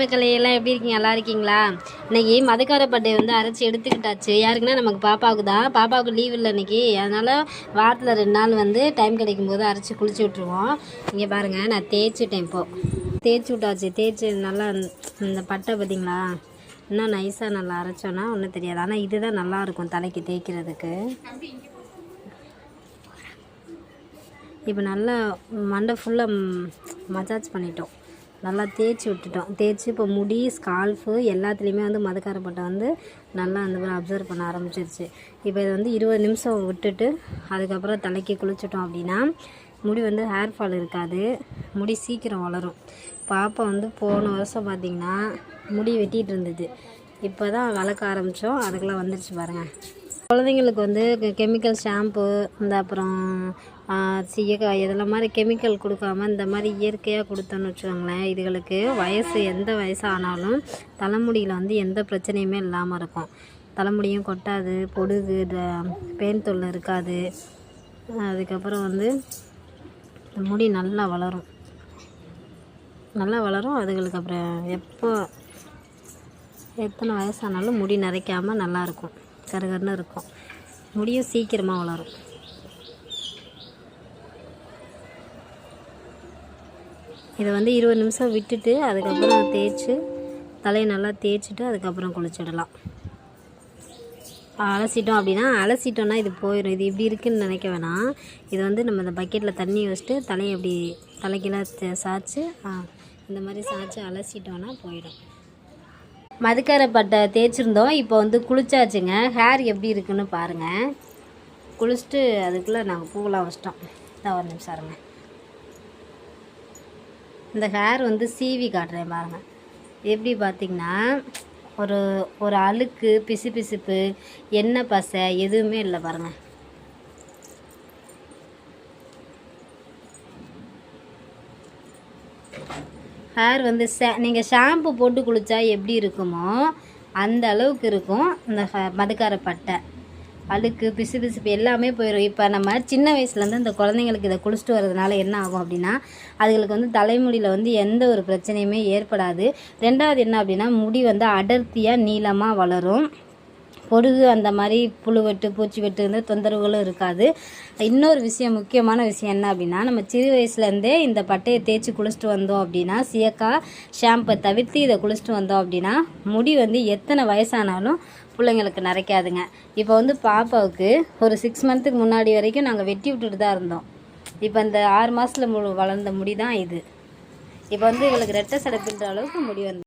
மக்களே எல்லாம் எப்படி இருக்கீங்க? நல்லா இருக்கீங்களா? இன்னைக்கு மதுக்கார பட்டை வந்து அரைச்சி எடுத்துக்கிட்டாச்சு. யாருக்குன்னா நமக்கு பாப்பாவுக்கு தான். பாப்பாவுக்கு லீவ் இல்லை இன்றைக்கி அதனால் வாரத்தில் ரெண்டு நாள் வந்து டைம் கிடைக்கும் போது அரைச்சி குளிச்சு விட்ருவோம் இங்கே பாருங்கள் நான் தேய்ச்சிட்டேன் இப்போது தேய்ச்சி விட்டாச்சு. தேய்ச்சி நல்லா இந்த பட்டை பார்த்திங்களா? இன்னும் நைஸாக நல்லா அரைச்சோன்னா ஒன்றும் தெரியாது. ஆனால் இதுதான் நல்லாயிருக்கும் தலைக்கு தேய்க்கிறதுக்கு. இப்போ நல்லா மண்டை ஃபுல்லாக மசாஜ் பண்ணிட்டோம். நல்லா தேய்ச்சி விட்டுட்டோம். தேய்ச்சி இப்போ முடி ஸ்கால்ஃபு எல்லாத்துலேயுமே வந்து மதுக்காரப்பட்டை வந்து நல்லா அந்த மாதிரி அப்சர்வ் பண்ண ஆரம்பிச்சிருச்சு. இப்போ இது வந்து இருபது நிமிஷம் விட்டுட்டு அதுக்கப்புறம் தலைக்கு குளிச்சிட்டோம் அப்படின்னா முடி வந்து ஹேர் ஃபால் இருக்காது. முடி சீக்கிரம் வளரும். பாப்பா வந்து போன வருஷம் பார்த்திங்கன்னா முடி வெட்டிகிட்டு இருந்தது. இப்போ தான் வளர்க்க ஆரம்பித்தோம் அதுக்கெல்லாம் வந்துருச்சு பாருங்கள் குழந்தைங்களுக்கு வந்து கெமிக்கல் ஷாம்பு இந்த அப்புறம் சீயக்காய் இதெல்லாம் மாதிரி கெமிக்கல் கொடுக்காம இந்த மாதிரி இயற்கையாக கொடுத்தோன்னு வச்சுக்கோங்களேன் இதுகளுக்கு வயசு எந்த வயசானாலும் தலைமுடியில் வந்து எந்த பிரச்சனையுமே இல்லாமல் இருக்கும். தலைமுடியும் கொட்டாது பொடுகு பேன் தொல்லை இருக்காது. அதுக்கப்புறம் வந்து முடி நல்லா வளரும். நல்லா வளரும் அதுகளுக்கு அப்புறம் எப்போ எத்தனை வயசானாலும் முடி நரைக்காமல் நல்லாயிருக்கும் கருகருன்னு இருக்கும். முடியும் சீக்கிரமாக வளரும். இதை வந்து இருபது நிமிஷம் விட்டுட்டு அதுக்கப்புறம் தேய்ச்சி தலையை நல்லா தேய்ச்சிட்டு அதுக்கப்புறம் குளிச்சிடலாம். அலசிட்டோம் அப்படின்னா அலசிட்டோன்னா இது போயிடும் இது இப்படி இருக்குன்னு நினைக்க வேணாம். இது வந்து நம்ம இந்த பக்கெட்டில் தண்ணி வச்சுட்டு தலையை இப்படி தலைக்கெல்லாம் சாய்ச்சி இந்த மாதிரி சாய்ச்சி அலசிட்டோன்னா போயிடும். மதுக்கரை பட்டை தேய்ச்சிருந்தோம். இப்போ வந்து குளிச்சாச்சுங்க. ஹேர் எப்படி இருக்குன்னு பாருங்கள் குளிச்சுட்டு அதுக்குள்ளே நாங்கள் பூவெலாம் வச்சிட்டோம். தான் ஒரு நிமிஷம் இருங்க. இந்த ஹேர் வந்து சீவி காட்டுறேன் பாருங்கள் எப்படி பார்த்திங்கன்னா ஒரு ஒரு அழுக்கு பிசு பிசுப்பு எண்ணெய் பசை எதுவுமே இல்லை பாருங்கள் ஹேர் வந்து ஷே நீங்கள் ஷாம்பு போட்டு குளித்தா எப்படி இருக்குமோ அந்த அளவுக்கு இருக்கும் இந்த மதுக்கார பட்டை. அழுக்கு பிசு பிசுப்பு எல்லாமே போயிடும் இப்போ நம்ம சின்ன வயசுலேருந்து இந்த குழந்தைங்களுக்கு இதை குளிச்சுட்டு வர்றதுனால என்ன ஆகும் அப்படின்னா அதுகளுக்கு வந்து தலைமுடியில் வந்து எந்த ஒரு பிரச்சனையுமே ஏற்படாது. ரெண்டாவது என்ன அப்படின்னா முடி வந்து அடர்த்தியாக நீளமாக வளரும். பொடுகு அந்த மாதிரி புழு வெட்டு பூச்சி வெட்டு இந்த தொந்தரவுகளும் இருக்காது. இன்னொரு விஷயம் முக்கியமான விஷயம் என்ன அப்படின்னா நம்ம சிறு வயசுலேருந்தே இந்த பட்டையை தேய்ச்சி குளிச்சுட்டு வந்தோம் அப்படின்னா சியக்கா ஷாம்பை தவிர்த்து இதை குளிச்சுட்டு வந்தோம் அப்படின்னா முடி வந்து எத்தனை வயசானாலும் பிள்ளைங்களுக்கு நிறைக்காதுங்க இப்போ வந்து பாப்பாவுக்கு ஒரு சிக்ஸ் மந்த்துக்கு முன்னாடி வரைக்கும் நாங்கள் வெட்டி விட்டுட்டு தான் இருந்தோம். இப்போ இந்த ஆறு மாதத்தில் வளர்ந்த முடி தான் இது. இப்போ வந்து இவளுக்கு ரெட்டை சடை அளவுக்கு முடி வந்து